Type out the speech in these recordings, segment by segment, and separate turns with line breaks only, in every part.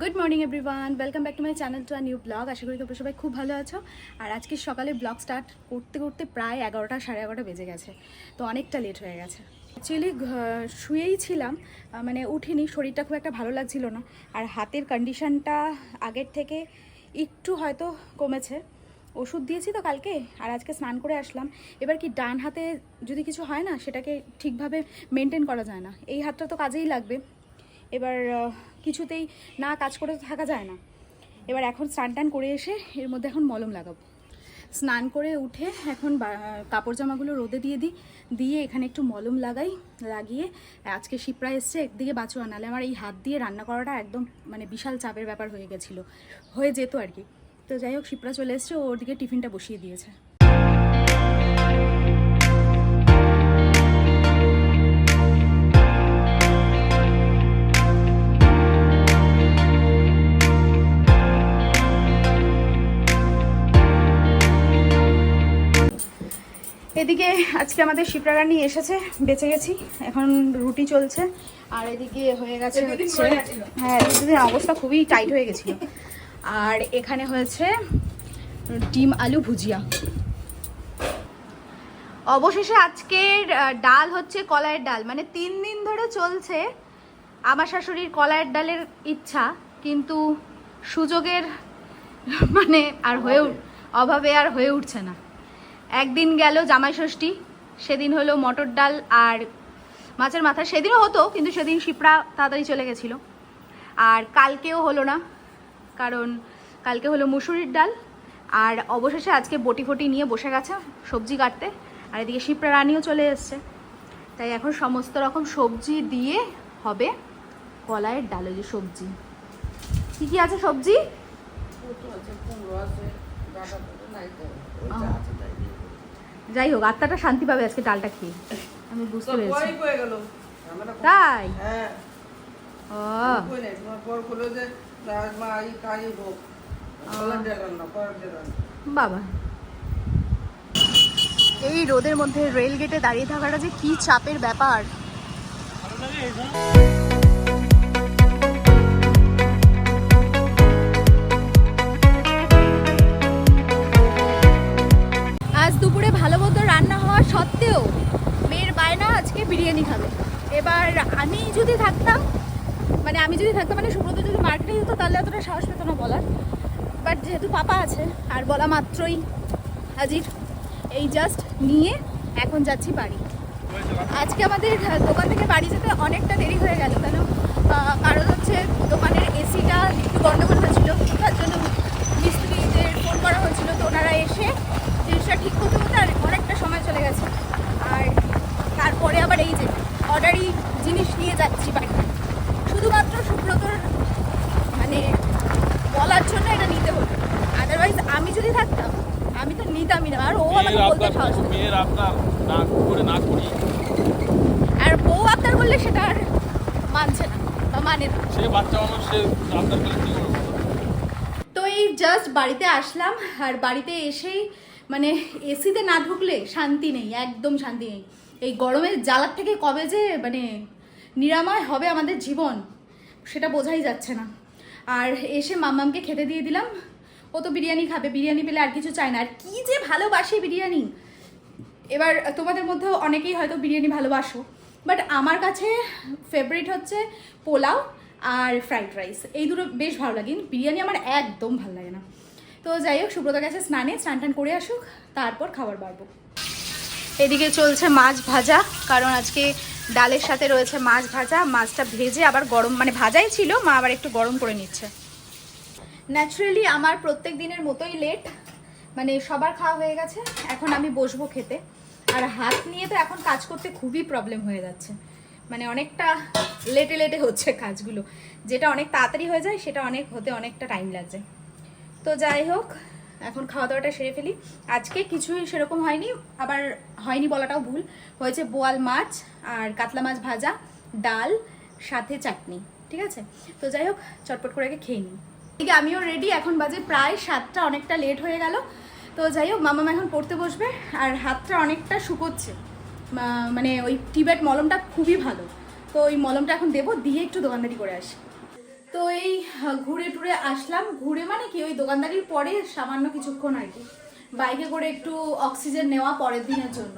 Good morning everyone welcome back to my channel to a new vlog আশা করি তোমরা সবাই খুব ভালো আছো। আর আজকে সকালে ব্লগ স্টার্ট করতে করতে প্রায় এগারোটা, সাড়ে এগারোটা বেজে গেছে। তো অনেকটা লেট হয়ে গেছে। অ্যাকচুয়ালি শুয়েই ছিলাম মানে উঠিনি, শরীরটা খুব একটা ভালো লাগছিল না। আর হাতের কন্ডিশনটা আগের থেকে একটু হয়তো কমেছে। ওষুধ দিয়েছি তো কালকে, আর আজকে স্নান করে আসলাম। এবার কি ডান হাতে যদি কিছু হয় না, সেটাকে ঠিকভাবে মেনটেন করা যায় না। এই হাতটা তো কাজেই লাগবে। এবার কিছুতেই না কাজ করে থাকা যায় না। এবার এখন স্নান টান করে এসে এর মধ্যে এখন মলম লাগাবো। স্নান করে উঠে এখন কাপড় জামাগুলো রোদে দিয়ে দিই, দিয়ে এখানে একটু মলম লাগাই, লাগিয়ে আজকে শিপ্রা এসছে, একদিকে বাঁচোয়া নাহলে আমার এই হাত দিয়ে রান্না করাটা একদম মানে বিশাল চাপের ব্যাপার হয়ে গেছিল, হয়ে যেত আর কি। তো যাই হোক, শিপ্রা চলে এসছে, ও ওদিকে টিফিনটা বসিয়ে দিয়েছে। এদিকে আজকে আমাদের শিপ্রা রানী এসেছে বেঁচে গেছি এখন রুটি চলছে। আর এদিকে হয়ে গেছে হচ্ছে হ্যাঁ দুদিন অবস্থা খুবই টাইট হয়ে গেছিল। আর এখানে হয়েছে ডিম আলু ভুজিয়া। অবশেষে আজকের ডাল হচ্ছে কলাইয়ের ডাল। মানে তিন দিন ধরে চলছে আমার শাশুড়ির কলাইয়ের ডালের ইচ্ছা কিন্তু সুযোগের মানে আর হয়ে অভাবে আর হয়ে উঠছে না। একদিন গেল জামাই ষষ্ঠী সেদিন হলো মটর ডাল আর মাছের মাথা। সেদিনও হতো কিন্তু সেদিন শিপ্রা তাড়াতাড়ি চলে গেছিল। আর কালকেও হলো না কারণ কালকে হলো মুসুরির ডাল। আর অবশেষে আজকে বটি ফটি নিয়ে বসে গেছে সবজি কাটতে আর এদিকে শিপ্রা রানীও চলে এসছে। তাই এখন সমস্ত রকম সবজি দিয়ে হবে কলাইয়ের ডাল ওই যে সবজি। কী কী আছে সবজি?
আছে,
যাই হোক আত্মাটা শান্তি পাবে আজকে ডালটা খেয়ে। আমি বুঝতে পেরেছি। তাই?
হ্যাঁ,
ও। বাবা। এই রোদের মধ্যে রেল গেটে দাঁড়িয়ে থাকাটা যে কি চাপের ব্যাপার। আজ দুপুরে ভালো সত্ত্বেও মেয়ের বায়না আজকে বিরিয়ানি খাবে। এবার আমি যদি থাকতাম মানে আমি যদি থাকতাম মানে সুব্রত যদি মার্কেটে হতো তাহলে অতটা সাহস পেত না বলার। বাট যেহেতু পাপা আছে, আর বলা মাত্রই হাজির, এই জাস্ট নিয়ে এখন যাচ্ছি বাড়ি। আজকে আমাদের দোকান থেকে বাড়ি যেতে অনেকটা দেরি হয়ে গেল কেন আহ, কারণ হচ্ছে দোকানের এসিটা একটু গন্ডগোল হয়েছিল তার জন্য মিস্ত্রিদের ফোন করা হয়েছিল তো ওনারা এসে জিনিসটা ঠিক করতে করতে আর অনেকটা সময় চলে গেছে আর তারপরে আবার এই যে অর্ডারি জিনিস নিয়ে যাচ্ছি বাড়িতে। শুধুমাত্র সুব্রতর মানে বলার জন্য এটা নিতে হতো আদারওয়াইজ আমি যদি থাকতাম আমি তো নিতামই না। আর ও আমাকে বলতে সাহস
মেয়ের আপনার না করে না করি।
আর বউ আবদার করলে সেটা আর মানছে না বা মানে না।
সে বাচ্চা মানুষ সে আপনার করলে কি করব?
তো এই জাস্ট বাড়িতে আসলাম আর বাড়িতে এসেই মানে এসিতে না ঢুকলে শান্তি নেই একদম শান্তি নেই। এই গরমের জ্বালার থেকে কবে যে মানে নিরাময় হবে আমাদের জীবন, সেটা বোঝাই যাচ্ছে না। আর এসে মাম্মামকে খেতে দিয়ে দিলাম। ও তো বিরিয়ানি খাবে, বিরিয়ানি পেলে আর কিছু চায় না। আর কি যে ভালোবাসে বিরিয়ানি। এবার তোমাদের মধ্যেও অনেকেই হয়তো বিরিয়ানি ভালোবাসো। বাট আমার কাছে ফেভারিট হচ্ছে পোলাও আর ফ্রাইড রাইস এই দুটো বেশ ভালো লাগে। বিরিয়ানি আমার একদম ভালো লাগে না। তো যাই হোক, সুব্রত গেছে স্নানে স্নান টান করে আসুক, তারপর খাবার বাড়বো। এদিকে চলছে মাছ ভাজা, কারণ আজকে ডালের সাথে রয়েছে মাছ ভাজা। মাছটা ভেজে আবার গরম মানে ভাজাই ছিল, মা আবার একটু গরম করে নিচ্ছে। ন্যাচারালি আমার প্রত্যেক দিনের মতোই লেট মানে সবার খাওয়া হয়ে গেছে, এখন আমি বসবো খেতে। আর হাত নিয়ে তো এখন কাজ করতে খুবই প্রবলেম হয়ে যাচ্ছে। মানে অনেকটা লেটে লেটে হচ্ছে কাজগুলো। যেটা অনেক তাড়াতাড়ি হয়ে যায়, সেটা অনেক, হতে অনেকটা টাইম লাগছে। তো যাই হোক এখন খাওয়া দাওয়াটা সেরে ফেলি। আজকে কিছুই সেরকম হয়নি, আবার হয়নি বলাটাও ভুল। হয়েছে বোয়াল মাছ আর কাতলা মাছ ভাজা, ডাল, সাথে চাটনি, ঠিক আছে? তো যাই হোক, চটপট করে আগে খেয়ে নিই। ঠিক, আমিও রেডি এখন বাজে প্রায় সাতটা, অনেকটা লেট হয়ে গেল। তো যাই হোক, মামাম এখন পড়তে বসবে আর হাতটা অনেকটা শুকোচ্ছে। মানে ওই টিবেট মলমটা খুবই ভালো। তো ওই মলমটা এখন দেবো, দিয়ে একটু দোকানদারি করে আসি। তো এই ঘুরে টুরে আসলাম। ঘুরে মানে কি, ওই দোকানদারির পরে সামান্য কিছুক্ষণ আর কি। বাইকে করে একটু অক্সিজেন নেওয়া পরের দিনের জন্য।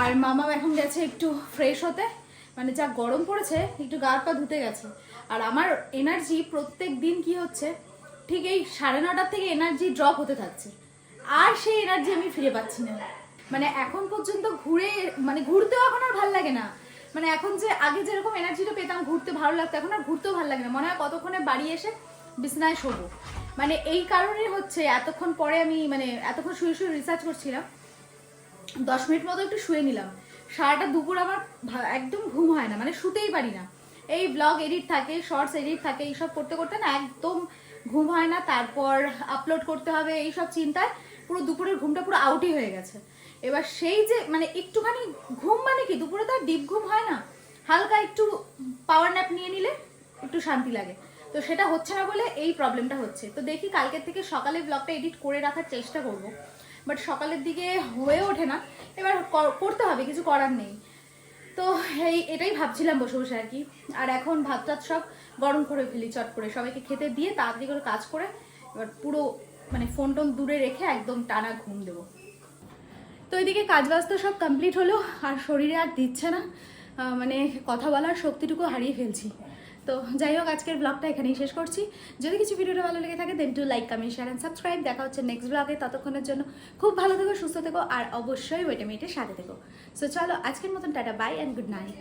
আর মামা এখন গেছে একটু ফ্রেশ হতে। মানে যা গরম পড়েছে, একটু গা পা ধুতে গেছে। আর আমার এনার্জি প্রত্যেক দিন কি হচ্ছে, ঠিক এই সাড়ে নটার থেকে এনার্জি ড্রপ হতে থাকছে। আর সেই এনার্জি আমি ফিরে পাচ্ছি না। মানে এখন পর্যন্ত ঘুরে মানে ঘুরতেও এখন আর ভালো লাগে না। মানে এখন যে আগে যেরকম এনার্জিটা পেতাম ঘুরতে ভালো লাগতো, এখন আর ঘুরতেও ভালো লাগে না। মনে হয় কতক্ষণে বাড়ি এসে বিছনায় শোবো। মানে এই কারণে হচ্ছে এতক্ষণ পরে আমি মানে এতক্ষণ শুয়ে শুয়ে রিসার্চ করছিলাম, দশ মিনিট মতো একটু শুয়ে নিলাম। সারাটা দুপুর আমার একদম ঘুম হয় না মানে শুতেই পারি না। এই ব্লগ এডিট থাকে শর্টস এডিট থাকে, এইসব করতে করতে না একদম ঘুম হয় না। তারপর আপলোড করতে হবে, এইসব চিন্তায় পুরো দুপুরের ঘুমটা পুরো আউটই হয়ে গেছে। এবার সেই যে মানে একটুখানি ঘুম মানে কি? দুপুরে তো আর ডিপ ঘুম হয় না। হালকা একটু পাওয়ার ন্যাপ নিয়ে নিলে একটু শান্তি লাগে। তো সেটা হচ্ছে না বলে এই প্রবলেমটা হচ্ছে। তো দেখি কালকের থেকে সকালে ব্লগটা এডিট করে রাখার চেষ্টা করব। বাট সকালের দিকে হয়ে ওঠে না। এবার কর- করতে হবে, কিছু করার নেই। তো এই, এটাই ভাবছিলাম বসে বসে আর কি। আর এখন ভাত টাত সব গরম করে ফেলি, চট করে। সবাইকে খেতে দিয়ে তাড়াতাড়ি করে কাজ করে এবার পুরো মানে ফোন টোন দূরে রেখে একদম টানা ঘুম দেবো। তো এদিকে কাজবাজ তো সব কমপ্লিট হলো, আর শরীরে আর দিচ্ছে না। মানে কথা বলার শক্তিটুকু হারিয়ে ফেলছি। তো যাই হোক, আজকের ব্লগটা এখানেই শেষ করছি। যদি কিছু ভিডিওটা ভালো লেগে থাকে then do like comment share and subscribe দেখা হচ্ছে নেক্সট ব্লগে ততক্ষণের জন্য খুব ভালো থেকো, সুস্থ থেকো, আর অবশ্যই ওয়েটামিটের সাথে থেকো। সো চলো, আজকের মতন ta-ta bye and good night